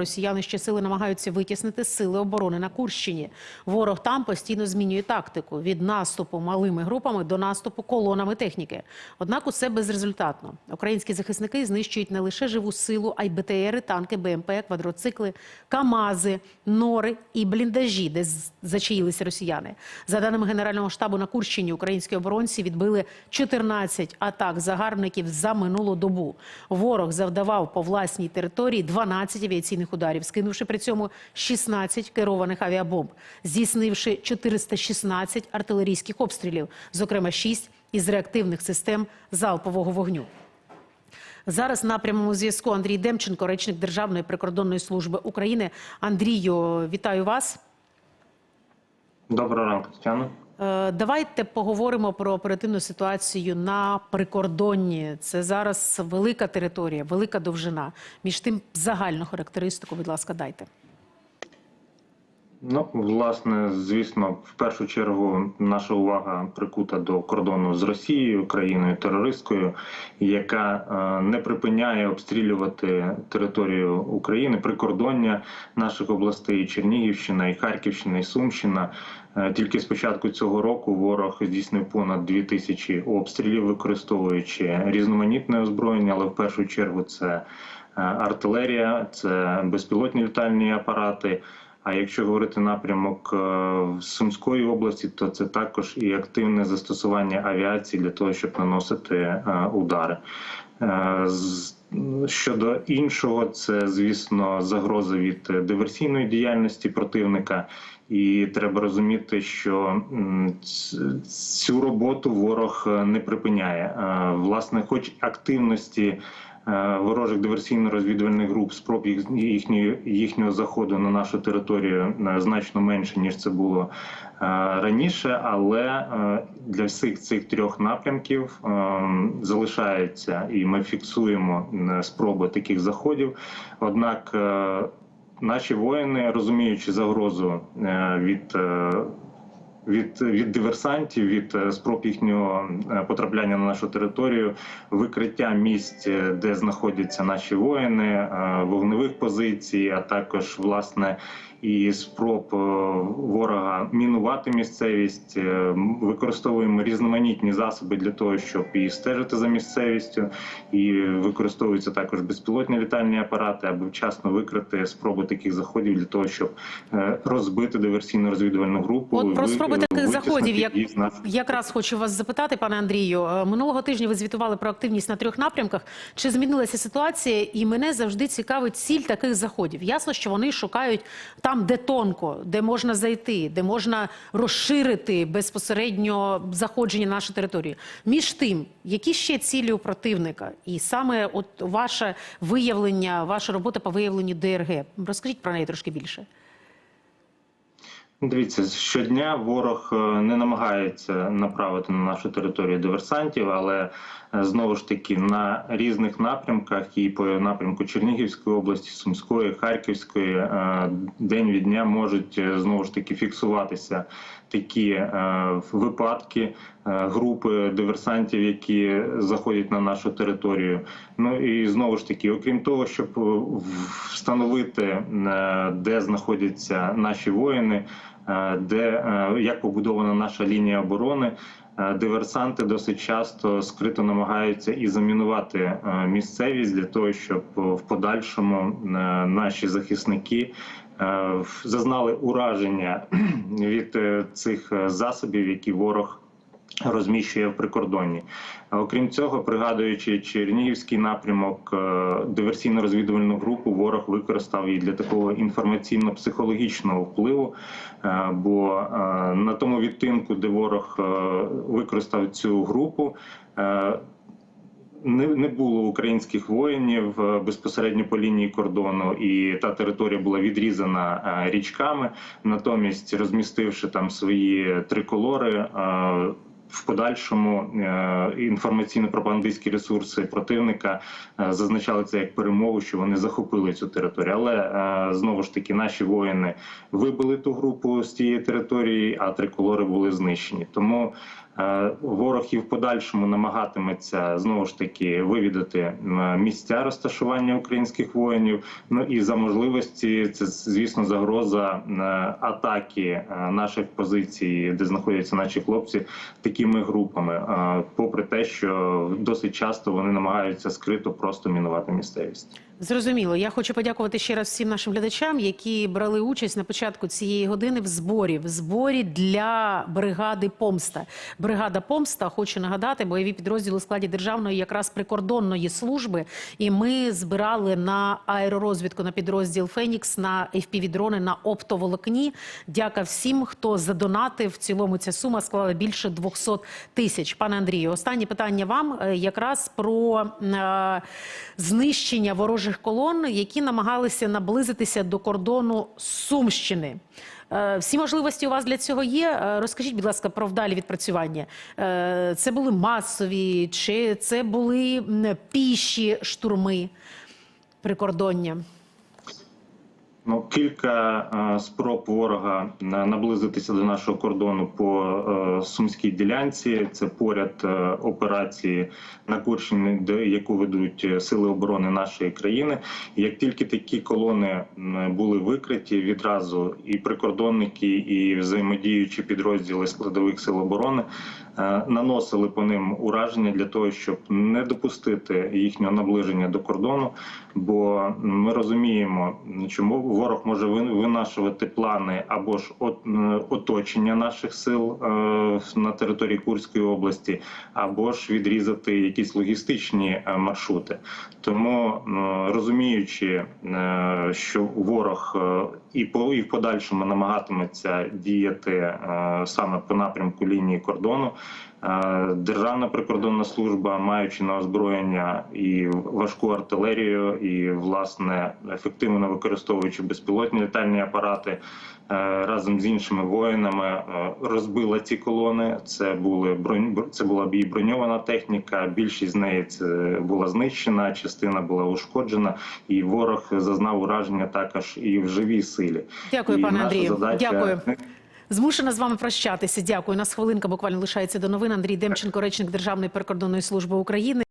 Росіяни ще сили намагаються витіснити сили оборони на Курщині. Ворог там постійно змінює тактику від наступу малими групами до наступу колонами техніки. Однак усе безрезультатно. Українські захисники знищують не лише живу силу, а й БТРи, танки, БМП, квадроцикли, КАМАЗи, нори і бліндажі, де зачаїлися росіяни. За даними Генерального штабу на Курщині, українські оборонці відбили 14 атак загарбників за минулу добу. Ворог завдавав по власній території 12 авіаційних ударів, скинувши при цьому 16 керованих авіабомб, здійснивши 416 артилерійських обстрілів, зокрема 6 із реактивних систем залпового вогню. Зараз на прямому зв'язку Андрій Демченко, речник Державної прикордонної служби України. Андрію, вітаю вас. Доброго ранку, Тетяно. Е, Давайте поговоримо про оперативну ситуацію на прикордонні. Це зараз велика територія, велика довжина. Між тим загальну характеристику, будь ласка, дайте. Ну, власне, звісно, в першу чергу наша увага прикута до кордону з Росією, країною терористкою, яка е, не припиняє обстрілювати територію України, прикордоння наших областей, Чернігівщина, і Харківщина, і Сумщина. Е, Тільки з початку цього року ворог здійснив понад 2 тисячі обстрілів, використовуючи різноманітне озброєння, але в першу чергу це е, артилерія, це безпілотні літальні апарати. А якщо говорити напрямок е, Сумської області, то це також і активне застосування авіації для того, щоб наносити е, удари. Е, Щодо іншого, це звісно загроза від диверсійної діяльності противника, і треба розуміти, що цю роботу ворог не припиняє. Власне, хоч активності ворожих диверсійно-розвідувальних груп спроб їх їхньої їхнього заходу на нашу територію е, значно менше ніж це було е, раніше, але е, для всіх цих трьох напрямків е, залишається, і ми фіксуємо е, спроби таких заходів. Однак е, наші воїни, розуміючи загрозу е, від е, від, від диверсантів, від е, спроб їхнього е, потрапляння на нашу територію, викриття місць, е, де знаходяться наші воїни, вогневих позицій, а також власне і спроб ворога мінувати місцевість. Використовуємо різноманітні засоби для того, щоб і стежити за місцевістю, і використовуються також безпілотні літальні апарати, аби вчасно викрити спроби таких заходів для того, щоб розбити диверсійно-розвідувальну групу. От про ви- спроби таких заходів, як якраз хочу вас запитати, пане Андрію. Е, Минулого тижня ви звітували про активність на трьох напрямках. Чи змінилася ситуація? І мене завжди цікавить ціль таких заходів. Ясно, що вони шукають там, де тонко, де можна зайти, де можна розширити безпосередньо заходження на нашу територію. Між тим, які ще цілі у противника, і саме от ваше виявлення, ваша робота по виявленню ДРГ. Розкажіть про неї трошки більше. Дивіться, щодня ворог е, не намагається направити на нашу територію диверсантів, але е, знову ж таки на різних напрямках і по напрямку Чернігівської області, Сумської, Харківської е, день від дня можуть знову ж таки фіксуватися такі випадки групи диверсантів, які заходять на нашу територію. Ну і знову ж таки, окрім того, щоб е, встановити, е, де знаходяться наші воїни, е, де е, як побудована наша лінія оборони. е, Диверсанти досить часто скрито намагаються і замінувати е, місцевість для того, щоб е, в подальшому е, наші захисники е, зазнали ураження від е, цих е, засобів, які ворог розміщує в прикордонні. Окрім цього, пригадуючи Чернігівський напрямок, е, диверсійно-розвідувальну групу ворог використав і для такого інформаційно-психологічного впливу. Е, Бо е, на тому відтинку, де ворог використав цю групу. не, було українських воїнів безпосередньо по лінії кордону, і та територія була відрізана річками. Натомість, розмістивши там свої триколори. В подальшому е, інформаційно-пропагандистські ресурси противника е, зазначали це як перемогу, що вони захопили цю територію. Але е, знову ж таки наші воїни вибили ту групу з тієї території, а триколори були знищені. Тому Ворог і в подальшому намагатиметься знову ж таки вивідати місця розташування українських воїнів. Ну і за можливості це звісно загроза е, атаки е, наших позицій, де знаходяться наші хлопці, такими групами. Е, Попри те, що досить часто вони намагаються скрито просто мінувати місцевість. Зрозуміло. Я хочу подякувати ще раз всім нашим глядачам, які брали участь на початку цієї години в зборі, в зборі для бригади Помста. Бригада Помста, хочу нагадати, бойові підрозділи у складі державної якраз прикордонної служби. І ми збирали на аеророзвідку на підрозділ Фенікс, на FPV-дрони, на оптоволокні. Дяка всім, хто задонатив. В цілому ця сума склала більше 200 тисяч. Пане Андрію, останнє питання вам е, якраз про е, знищення ворожих колон, які намагалися наблизитися до кордону Сумщини. Е, Всі можливості у вас для цього є. Е, Розкажіть, будь ласка, про вдалі відпрацювання. Е, Це були масові, чи це були піші штурми прикордоння? Ну, кілька е, спроб ворога наблизитися до нашого кордону по е, сумській ділянці. Це поряд е, операції на Курщині, яку ведуть сили оборони нашої країни. Як тільки такі колони були викриті, відразу і прикордонники, і взаємодіючі підрозділи складових сил оборони наносили по ним ураження для того, щоб не допустити їхнього наближення до кордону. Бо ми розуміємо, чому ворог може вин- винашувати плани або ж е, оточення наших сил е, на території Курської області, або ж відрізати якісь логістичні е, маршрути. Тому е, розуміючи, е, що ворог е, і по і в подальшому намагатиметься діяти е, саме по напрямку лінії кордону. Е, Державна прикордонна служба, маючи на озброєння і важку артилерію, і власне ефективно використовуючи безпілотні літальні апарати, е, разом з іншими воїнами е, розбила ці колони. Це були бронь, це була броньована техніка. Більшість з неї це була знищена, частина була ушкоджена, і ворог зазнав ураження також і в живій силі. Дякую, І пане Андрію. задача- Дякую. Змушена з вами прощатися. Дякую. У нас хвилинка буквально лишається до новин. Андрій Демченко, речник Державної прикордонної служби України.